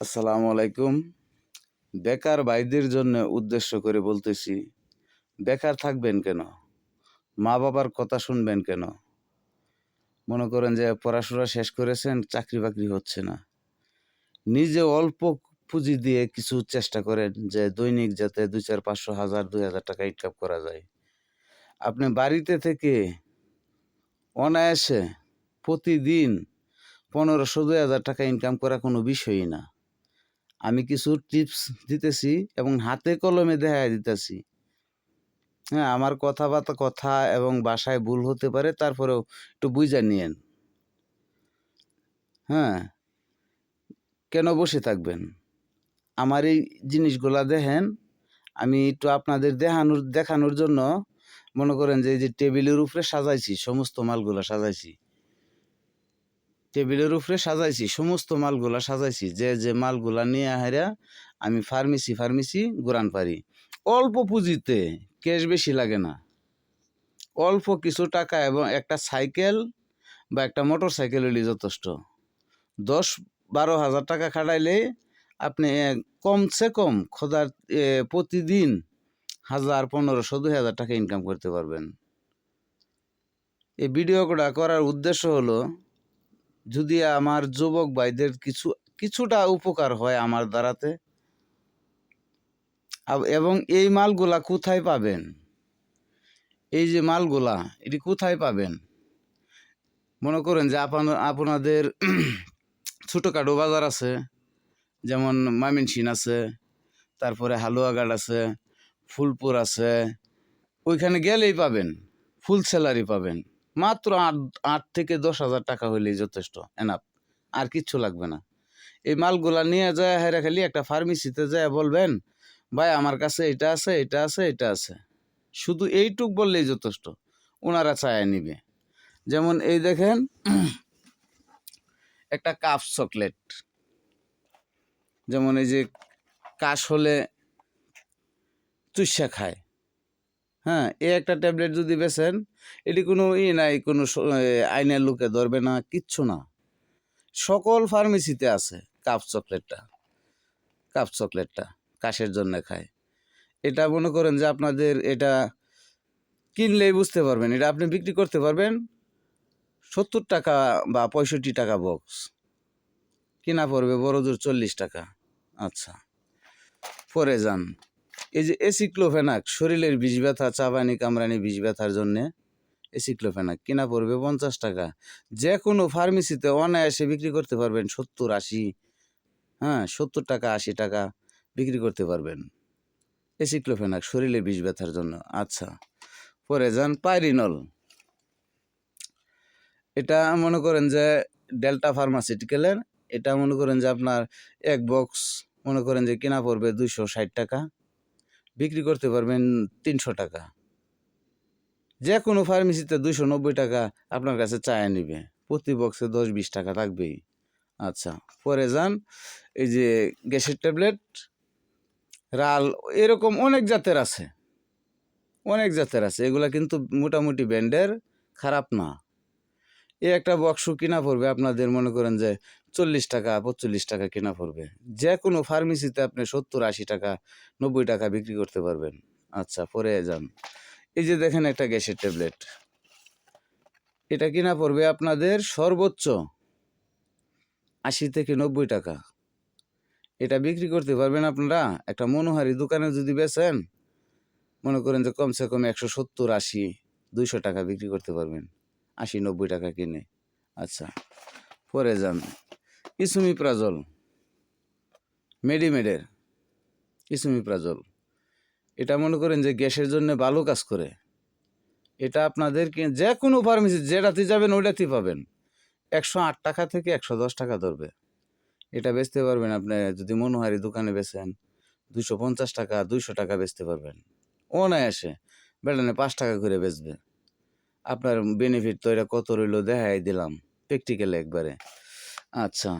আসসালামু আলাইকুম। বেকার ভাইদের জন্য উদ্দেশ্য করে বলতেছি, বেকার থাকবেন কেন? মা বাবার কথা শুনবেন কেন? মনে করেন যে পড়াশোনা শেষ করেছেন, চাকরি বাকরি হচ্ছে না। নিজে অল্প পুঁজি দিয়ে কিছু চেষ্টা করেন যে দৈনিক যাতে দুই চার পাঁচশো, হাজার, দুই হাজার টাকা ইনকাম করা যায়। আপনি বাড়িতে থেকে অনায়াসে প্রতিদিন পনেরোশো, দুই হাজার টাকা ইনকাম করা কোনো বিষয়ই না। আমি কিছু টিপস দিতেছি এবং হাতে কলমে দেখা দিতেছি। হ্যাঁ আমার কথাবার্তা কথা এবং বাসায় ভুল হতে পারে, তারপরেও একটু বুঝা নিয়েন। হ্যাঁ কেন বসে থাকবেন? আমার এই জিনিসগুলা দেখেন, আমি একটু আপনাদের দেখানোর দেখানোর জন্য মনে করেন যে এই যে টেবিলের উপরে সাজাইছি, সমস্ত মালগুলা সাজাইছি। টেবিলের উপরে সাজাইছি, সমস্ত মালগুলা সাজাইছি, যে যে মালগুলা নিয়ে হাইরা আমি ফার্মেসি ফার্মেসি গুরান পারি। অল্প পুঁজিতে ক্যাশ বেশি লাগে না। অল্প কিছু টাকা এবং একটা সাইকেল বা একটা মোটর সাইকেল হলে যথেষ্ট। দশ বারো হাজার টাকা খাটাইলে আপনি কমসে কম খোদার প্রতিদিন হাজার পনেরোশো, দুই হাজার টাকা ইনকাম করতে পারবেন। এই ভিডিওটা করার উদ্দেশ্য হলো যদি আমার যুবক ভাইদের কিছু, কিছুটা উপকার হয় আমার দ্বারাতে এবং এই মালগুলা কোথায় পাবেন? এই যে মালগুলা, এটি কোথায় পাবেন? মনে করেন যে আপন- আপনাদের ছোটোখাটো বাজার আছে, যেমন মামিনসিন আছে, তারপরে হালুয়াঘাট আছে, ফুলপুর আছে, ওইখানে গেলেই পাবেন, ফুল স্যালারি পাবেন। মাত্র আট আট থেকে দশ হাজার টাকা হইলেই যথেষ্ট এনাফ আর কিচ্ছু লাগবে না। এই মালগুলা নিয়ে যায় হেরা খালি একটা ফার্মেসিতে যায় বলবেন, ভাই, আমার কাছে এটা আছে এটা আছে এটা আছে। শুধু এইটুক বললেই যথেষ্ট ওনারা চায় নিবে। যেমন এই দেখেন, একটা কাপ চকলেট যেমন এই যে কাশ হলে চুষা খায়। হ্যাঁ এই একটা ট্যাবলেট যদি বেছেন এটি কোনো ই নাই কোনো এ, আইনের লোকে ধরবে না কিচ্ছু না। সকল ফার্মেসিতে আছে কাপ চকলেটটা কাপ চকলেটটা কাশের জন্য খায়। এটা মনে করেন যে আপনাদের এটা কিনলেই বুঝতে পারবেন এটা আপনি বিক্রি করতে পারবেন সত্তর টাকা বা পঁয়ষট্টি টাকা বক্স। কিনা পড়বে বড় জোর চল্লিশ টাকা। আচ্ছা পরে যান। এই যে এসিক্লোফেনাক, শরীরের বিষ ব্যথা, চাবানি কামরানি বিষ ব্যথার জন্যে এসিক্লোফেনাক, কিনা পড়বে পঞ্চাশ টাকা। যে কোনো ফার্মেসিতে অনায়াসে বিক্রি করতে পারবেন সত্তর আশি হ্যাঁ সত্তর টাকা, আশি টাকা বিক্রি করতে পারবেন। এসিক্লোফেনাক, শরীরে বিষ ব্যথার জন্য। আচ্ছা পরে যান পাইরিনল। এটা মনে করেন যে ডেল্টা ফার্মাসিউটিক্যালের, এটা মনে করেন যে আপনার এক বক্স মনে করেন যে কেনা পড়বে দুইশো ষাট টাকা। বিক্রি করতে পারবেন তিনশো টাকা। যে কোনো ফার্মেসিতে দুশো নব্বই টাকা আপনার কাছে চায় নিবে। প্রতি বক্সে দশ বিশ টাকা থাকবেই আচ্ছা পরে যান, এই যে গ্যাসের ট্যাবলেট, রাল, এরকম অনেক জাতের আছে। অনেক জাতের আছে, এগুলা কিন্তু মোটামুটি ব্র্যান্ডের, খারাপ না। এই একটা বক্স কিনা পড়বে, আপনাদের মনে করেন যে চল্লিশ টাকা পঁচল্লিশ টাকা কিনা পড়বে। যে কোনো ফার্মেসিতে আপনি সত্তর, আশি টাকা, নব্বই টাকা বিক্রি করতে পারবেন। আচ্ছা পরে যান। এই যে দেখেন একটা গ্যাসের ট্যাবলেট। এটা কিনা পড়বে আপনাদের সর্বোচ্চ আশি থেকে নব্বই টাকা। এটা বিক্রি করতে পারবেন আপনারা একটা মনোহারি দোকানে যদি বেচেন, মনে করেন যে কমসে কম একশো সত্তর, আশি, দুইশো টাকা বিক্রি করতে পারবেন। আশি নব্বই টাকা কিনে। আচ্ছা পরে যান। ইসুমিপ্রাজল মেডিমেডের ইসুমিপ্রাজল এটা মনে করেন যে গ্যাসের জন্য ভালো কাজ করে। এটা আপনাদের যে কোনো ফার্মেসি, যেটাতে যাবেন ওইটাতেই পাবেন। একশো আট টাকা থেকে একশো দশ টাকা ধরবে। এটা বেচতে পারবেন আপনি যদি মনোহারি দোকানে বেচেন দুশো পঞ্চাশ টাকা, দুইশো টাকা বেচতে পারবেন। অনায়াসে বেড়ানে পাঁচ টাকা করে বেচবে। আপনার বেনিফিট তো এটা কত রইল দেখাই দিলাম প্র্যাকটিক্যালে একবারে। আচ্ছা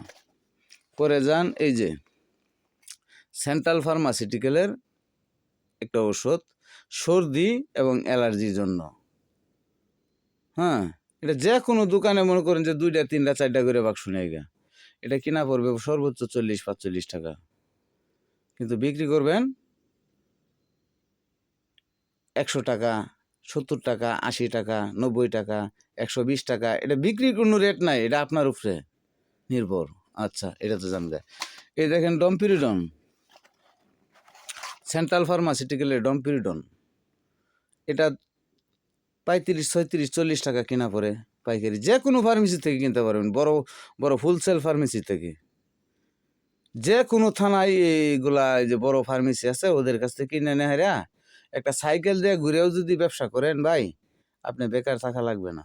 পরে যান, এই যে সেন্ট্রাল ফার্মাসিউটিক্যালের একটা ওষুধ সর্দি এবং অ্যালার্জির জন্য। হ্যাঁ এটা যে কোনো দোকানে মনে করেন যে দুইটা, তিনটা, চারটা করে বাক্স নেই গা এটা কিনা পড়বে সর্বোচ্চ চল্লিশ, পাঁচচল্লিশ টাকা। কিন্তু বিক্রি করবেন একশো টাকা। সত্তর টাকা, আশি টাকা, নব্বই টাকা, একশো বিশ টাকা, এটা বিক্রির কোনো রেট নাই, এটা আপনার উপরে নির্ভর। আচ্ছা এটা তো জানবে এই দেখেন ডম্পিরিডন, সেন্ট্রাল ফার্মাসিউটিক্যালের ডম্পিরিডন। এটা পঁয়ত্রিশ, ছয়ত্রিশ, চল্লিশ টাকা কেনা পড়ে পাইকারি। যে কোনো ফার্মেসি থেকে কিনতে পারবেন, বড় বড় ফুলসেল ফার্মেসি থেকে। যে কোনো থানায় এইগুলা, এই যে বড় ফার্মেসি আছে, ওদের কাছ থেকে কিনে নেয় রা। একটা সাইকেল দিয়ে ঘুরেও যদি ব্যবসা করেন ভাই, আপনি বেকার থাকা লাগবে না।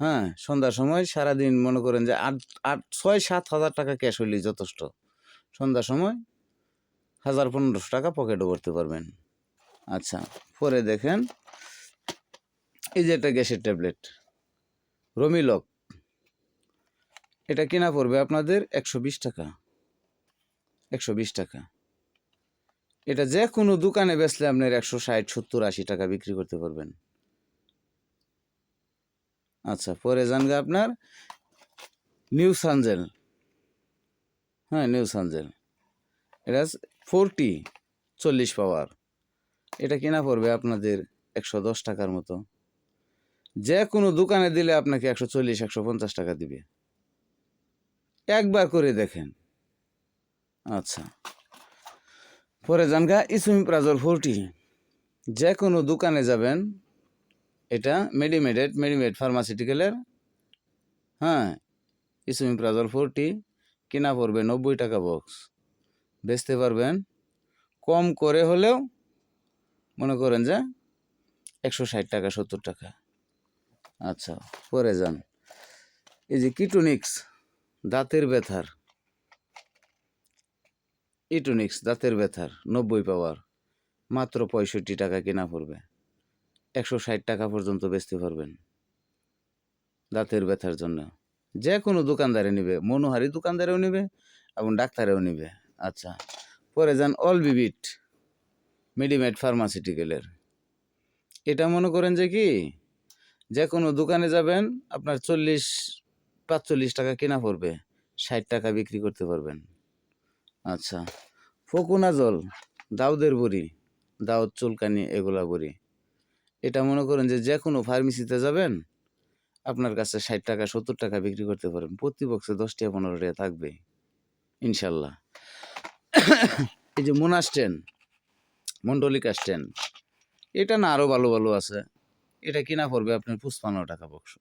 হ্যাঁ সন্ধ্যার সময় সারাদিন মনে করেন যে আট আট, ছয়, সাত হাজার টাকা ক্যাশ হইলেই যথেষ্ট। সন্ধ্যার সময় হাজার পনেরোশো টাকা পকেটও করতে পারবেন। আচ্ছা পরে দেখেন, এই যে একটা গ্যাসের ট্যাবলেট রমিলক এটা কেনা পড়বে আপনাদের একশো বিশ টাকা। একশো বিশ টাকা। এটা যে কোনো দোকানে বেচলে আপনার একশো ষাট, সত্তর, আশি টাকা বিক্রি করতে পারবেন। আচ্ছা পরে জানবে আপনার নিউ সানজেল। হ্যাঁ নিউ সানজেল। এটা ফোরটি, চল্লিশ পাওয়ার। এটা কেনা পড়বে আপনাদের একশো দশ টাকার মতো। যে কোনো দোকানে দিলে আপনাকে একশো চল্লিশ, একশো পঞ্চাশ টাকা দিবে। একবার করে দেখেন। আচ্ছা। পরে জানগা ইসুমিপ্রাজল ফোরটি। যে কোনো দোকানে যাবেন, এটা মেডিমেডেড মেডিমেড ফার্মাসিউটিক্যালের হ্যাঁ ইসুমিপ্রাজল ফোরটি, কিনা পড়বে নব্বই টাকা বক্স বেচতে পারবেন, কম করে হলেও মনে করেন যে একশো ষাট টাকা, সত্তর টাকা। আচ্ছা পরে যান। এই যে কিটোনিক্স দাঁতের ব্যথার। ইটোনিক্স, দাঁতের ব্যথার, নব্বই পাওয়ার, মাত্র পঁয়ষট্টি টাকা কেনা পড়বে। একশো ষাট টাকা পর্যন্ত বেচতে পারবেন। দাঁতের ব্যথার জন্য। যে কোনো দোকানদারে নিবে, মনোহারি দোকানদারেও নিবে এবং ডাক্তারেও নিবে। আচ্ছা পরে যান অল বিবিট মেডিমেড ফার্মাসিউটিক্যালের। এটা মনে করেন যে কি, যে কোনো দোকানে যাবেন, আপনার চল্লিশ, পাঁচচল্লিশ টাকা কেনা পড়বে, ষাট টাকা বিক্রি করতে পারবেন। আচ্ছা। ফকুনা জল, দাউদের বড়ি, দাউদ চুলকানি, এগুলা বড়ি। এটা মনে করেন যে যে কোনো ফার্মেসিতে যাবেন, আপনার কাছে ষাট টাকা, সত্তর টাকা বিক্রি করতে পারেন প্রতি বক্সে দশ পনেরো টাকা থাকবে, ইনশাল্লাহ। এই যে মোনাস্টেন মন্ডলিকা স্ট্যান্ড এটা না আরও ভালো ভালো আছে? এটা কিনা পড়বে আপনার পুষ্পান্ন টাকা বক্স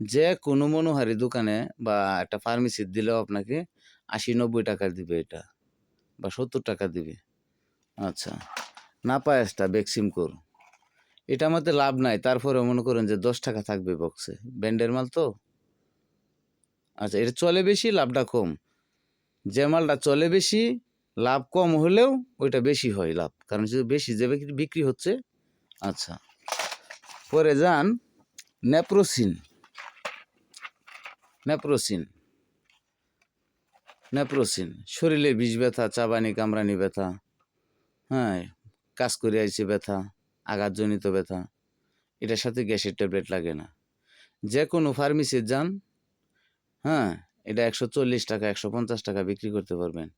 যে কোনো মনোহারি দোকানে বা একটা ফার্মেসির দিলেও আপনাকে আশি নব্বই টাকা দিবে এটা বা সত্তর টাকা দিবে। আচ্ছা না পায়াসটা বেক্সিমকোর এটা আমাদের লাভ নাই তারপরে মনে করেন যে দশ টাকা থাকবে বক্সে ব্যান্ডের মাল তো? আচ্ছা এটা চলে বেশি, লাভটা কম। যে মালটা চলে বেশি, লাভ কম হলেও ওইটা বেশি হয় লাভ। কারণ যদি বেশি যে বিক্রি হচ্ছে আচ্ছা। পরে যান, নেপ্রোসিন। নেপ্রোসিন। নেপ্রোসিন। শরীরে বিষ ব্যথা চাবানি কামরানি ব্যথা হ্যাঁ কাজ করে আইছে ব্যথা, আঘাতজনিত ব্যথা, এটার সাথে গ্যাসের ট্যাবলেট লাগে না। যে কোনো ফার্মেসিতে যান হ্যাঁ এটা একশো চল্লিশ টাকা, একশো পঞ্চাশ টাকা বিক্রি করতে পারবেন।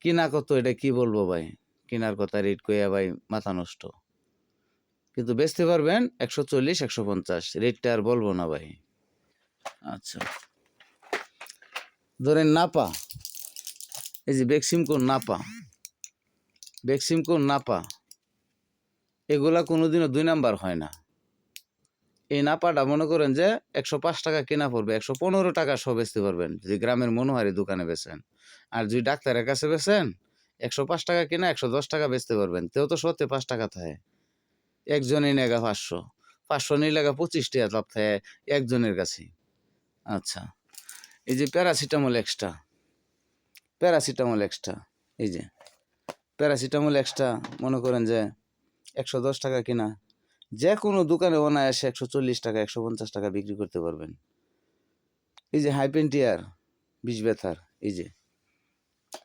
কিনা কত, এটা কি বলব ভাই? কেনার কথা রেট কইয়া ভাই, মাথা নষ্ট। কিন্তু বেচতে পারবেন একশো চল্লিশ, একশো পঞ্চাশ, রেটটা আর বলব না ভাই। আচ্ছা। ধরেন নাপা। এই যে বেক্সিমকোন নাপা। বেক্সিমকোন নাপা। এগুলা কোনোদিনও দুই নাম্বার হয় না। এই নাপাটা মনে করেন যে একশো পাঁচ টাকা কেনা পড়বে, একশো পনেরো টাকা সহ বেচতে পারবেন যদি গ্রামের মনোহারি দোকানে বেচেন। আর যদি ডাক্তারের কাছে বেচেন, একশো পাঁচ টাকা কেনা, একশো দশ টাকা বেচতে পারবেন। তেও তো সত্যি পাঁচ টাকা থাকে। একজনই নেগা পাঁচশো। পাঁচশো নিয়ে লাগা পঁচিশ টাকা লাভ থাকে একজনের কাছে। আচ্ছা। এই যে প্যারাসিটামল এক্সট্রা প্যারাসিটামল এক্সট্রা, এই যে প্যারাসিটামল এক্সট্রা, মনে করেন যে একশো দশ টাকা কিনা, যে কোনো দোকানে অনায়াসে একশো চল্লিশ টাকা, একশো পঞ্চাশ টাকা বিক্রি করতে পারবেন। এই যে হাইপেন্টিয়ার, বিষ ব্যথার, এই যে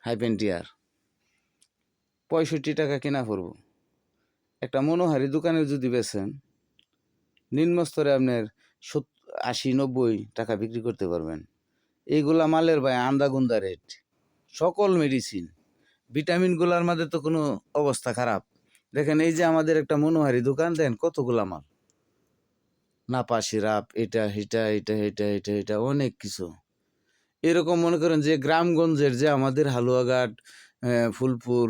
হাইপেন্টিয়ার, পঁয়ষট্টি টাকা কেনা পড়ব। একটা মনোহারি দোকানে যদি বেছেন নিম্ন স্তরে আপনার সত আশি, নব্বই টাকা বিক্রি করতে পারবেন। এইগুলা মালের ভাই আন্দাগুন্দা রেট সকল মেডিসিন ভিটামিনগুলার মধ্যে তো কোনো অবস্থা খারাপ। দেখেন এই যে আমাদের একটা মনোহারি দোকান দেন কতগুলা মাল। নাপা সিরাপ, এটা এটা এটা এটা এটা এটা, অনেক কিছু। এরকম মনে করেন যে গ্রামগঞ্জের যে আমাদের হালুয়াঘাট ফুলপুর,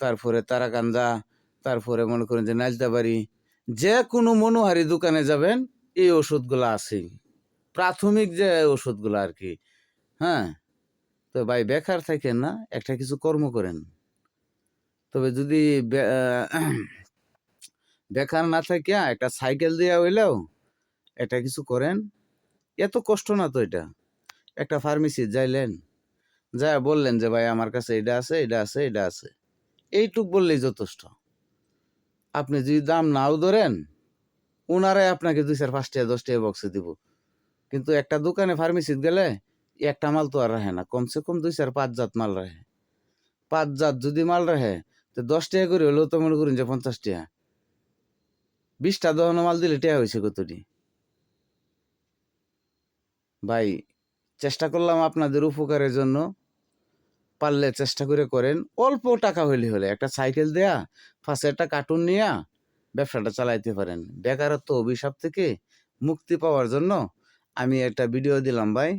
তারপরে তারাকান্দা, তারপরে মনে করেন যে নাজদাবাড়ি, যে কোনো মনোহারি দোকানে যাবেন, এই ওষুধগুলো আছেই। প্রাথমিক যে ওষুধগুলো আর কি। হ্যাঁ তো ভাই বেকার থাকেন না, একটা কিছু কর্ম করেন। তবে যদি বেকার না থাকিয়া একটা সাইকেল দেওয়া হইলেও এটা কিছু করেন। এত কষ্ট না তো এটা। একটা ফার্মেসি যাইলেন যা বললেন যে, ভাই, আমার কাছে এটা আছে এটা আছে এটা আছে। এইটুক বললেই যথেষ্ট। আপনি যদি দাম নাও ধরেন ওনারাই আপনাকে দুই চার পাঁচ টাকা দশ টাকা বক্সে দিব। কিন্তু একটা দোকানে ফার্মেসিতে গেলে একটা মাল তো আর রাখে না, কমসে কম দুই চার, পাঁচ জাত মাল রাখে পাঁচ জাত যদি মাল রাখে তো দশ টাকা করে হলেও তো মনে করুন যে পঞ্চাশ টাকা। বিশটা দহনো মাল দিলে টাকা হয়েছে কতটি? ভাই, চেষ্টা করলাম আপনাদের উপকারের জন্য। পারলে চেষ্টা করে করেন। অল্প টাকা হইলে হলে, একটা সাইকেল দেয়া পাশে একটা কার্টুন নিয়া, ব্যবসাটা চালাইতে পারেন। বেকারত্ব অভিশাপ থেকে মুক্তি পাওয়ার জন্য আমি একটা ভিডিও দিলাম ভাই।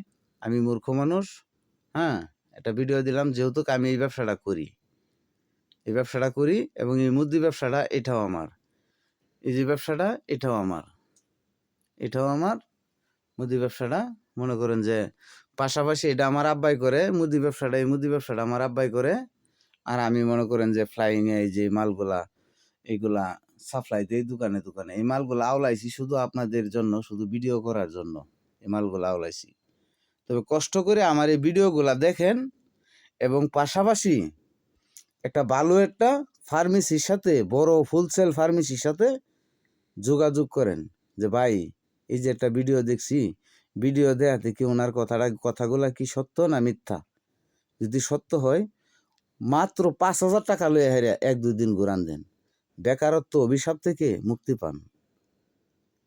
আমি মূর্খ মানুষ হ্যাঁ? একটা ভিডিও দিলাম, যেহেতু আমি এই ব্যবসাটা করি। এই ব্যবসাটা করি এবং এই মুদি ব্যবসাটা এটাও আমার। এই যে ব্যবসাটা, এটাও আমার। এটাও আমার। মুদি ব্যবসাটা, মনে করেন যে পাশাপাশি এটা আমার আব্বাই করে, মুদি ব্যবসাটা, এই মুদি ব্যবসাটা আমার আব্বাই করে। আর আমি মনে করেন যে ফ্লাইং এই যে মালগুলা, এইগুলা সাপ্লাই দিই দোকানে দোকানে। এই মালগুলা আওলাইছি শুধু আপনাদের জন্য, শুধু ভিডিও করার জন্য। এই মালগুলা আওলাইছি। তবে কষ্ট করে আমার এই ভিডিওগুলা দেখেন এবং পাশাপাশি একটা ভালো একটা ফার্মেসির সাথে, বড় ফুলসেল ফার্মেসির সাথে যোগাযোগ করেন যে, ভাই, এই যে একটা ভিডিও দেখছি, ভিডিও দেয়াতে কি ওনার কথাটা, কথাগুলা কি সত্য না মিথ্যা? যদি সত্য হয়, মাত্র পাঁচ হাজার টাকা লয়ে হেরে এক দুই দিন ঘুরান দেন। বেকারত্ব অভিশাপ থেকে মুক্তি পান।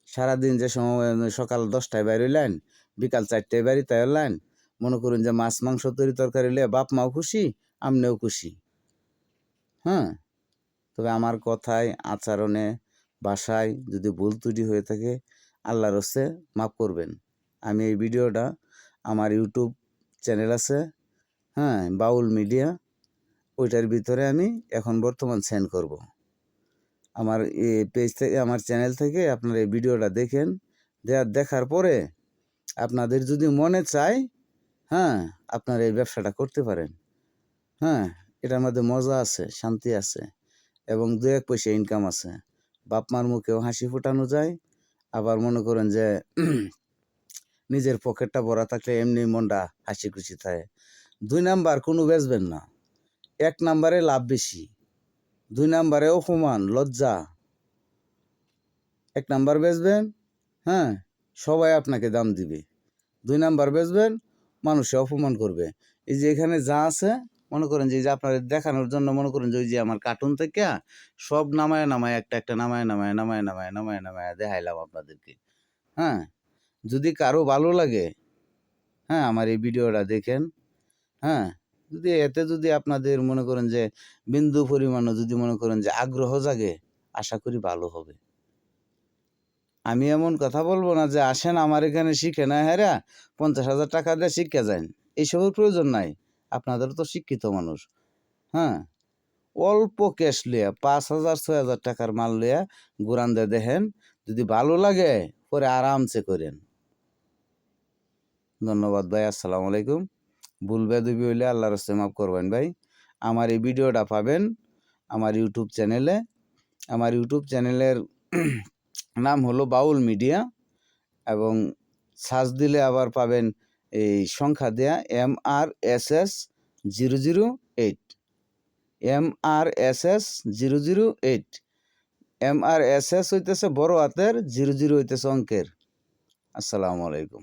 সারাদিন যে সময়, সকাল দশটায় বাইরে হইলেন, বিকাল চারটায় বাড়িতে হইলেন, মনে করুন যে মাছ, মাংস তরি তরকারি হলে বাপ মাও খুশি, আমনেও খুশি। হ্যাঁ? তবে আমার কথায়, আচরণে ভাষায় যদি ভুল ত্রুটি হয়ে থাকে, আল্লাহর হস্তে মাফ করবেন। আমি এই ভিডিওটা আমার ইউটিউব চ্যানেল আছে হ্যাঁ বাউল মিডিয়া, ওইটার ভিতরে আমি এখন বর্তমান সেন্ড করব। আমার পেজ থেকে, আমার চ্যানেল থেকে আপনারা এই ভিডিওটা দেখেন। দেখার পরে আপনাদের যদি মনে চায় হ্যাঁ আপনারা এই ব্যবসাটা করতে পারেন। হ্যাঁ এটার মধ্যে মজা আছে, শান্তি আছে এবং দু এক পয়সা ইনকাম আছে। বাপ মার মুখেও হাসি ফোটানো যায়। আবার মনে করেন যে নিজের পকেটটা ভরা থাকলে এমনি মনটা হাসি খুশি থাকে। দুই নাম্বার, কোনো বেচবেন না। এক নাম্বারে লাভ বেশি। দুই নাম্বারে অপমান, লজ্জা। এক নাম্বার বেচবেন হ্যাঁ সবাই আপনাকে দাম দিবে। দুই নাম্বার বেচবেন, মানুষে অপমান করবে। এই যে এখানে যা আছে, মনে করেন যে আপনাদের দেখানোর জন্য মনে করেন যে ওই যে আমার কার্টুন থেকে সব নামায় নামায় একটা একটা নামায় নামায় নামায় নামায় নামায় নামায় দেখাইলাম আপনাদেরকে। হ্যাঁ যদি কারও ভালো লাগে হ্যাঁ আমার এই ভিডিওটা দেখেন হ্যাঁ যদি এতে যদি আপনাদের মনে করেন যে বিন্দু পরিমাণও যদি মনে করেন যে আগ্রহ জাগে, আশা করি ভালো হবে। আমি এমন কথা বলব না যে আসেন আমার এখানে শিখে না হ্যাঁ পঞ্চাশ হাজার টাকা দিয়ে শিখে যান। এইসবের প্রয়োজন নাই, আপনাদের তো শিক্ষিত মানুষ। হ্যাঁ অল্প ক্যাশ লিয়া পাঁচ হাজার, ছয় হাজার টাকার মাল লিয়া গুরান দিয়ে দেখেন, যদি ভালো লাগে, পরে আরামসে করেন। ধন্যবাদ ভাই, আসসালামু আলাইকুম। ভুল বেদবি হইলে আল্লাহর রাস্তায় মাফ করবেন ভাই। আমার এই ভিডিওটা পাবেন আমার ইউটিউব চ্যানেলে। আমার ইউটিউব চ্যানেলের নাম হলো বাউল মিডিয়া এবং সার্চ দিলে আবার পাবেন এই সংখ্যা দেয়া M R S S zero zero eight. M R S S zero zero eight. M R S S হইতেছে বড় হাতের, জিরো জিরো হইতেছে অঙ্কের। আসসালামু আলাইকুম।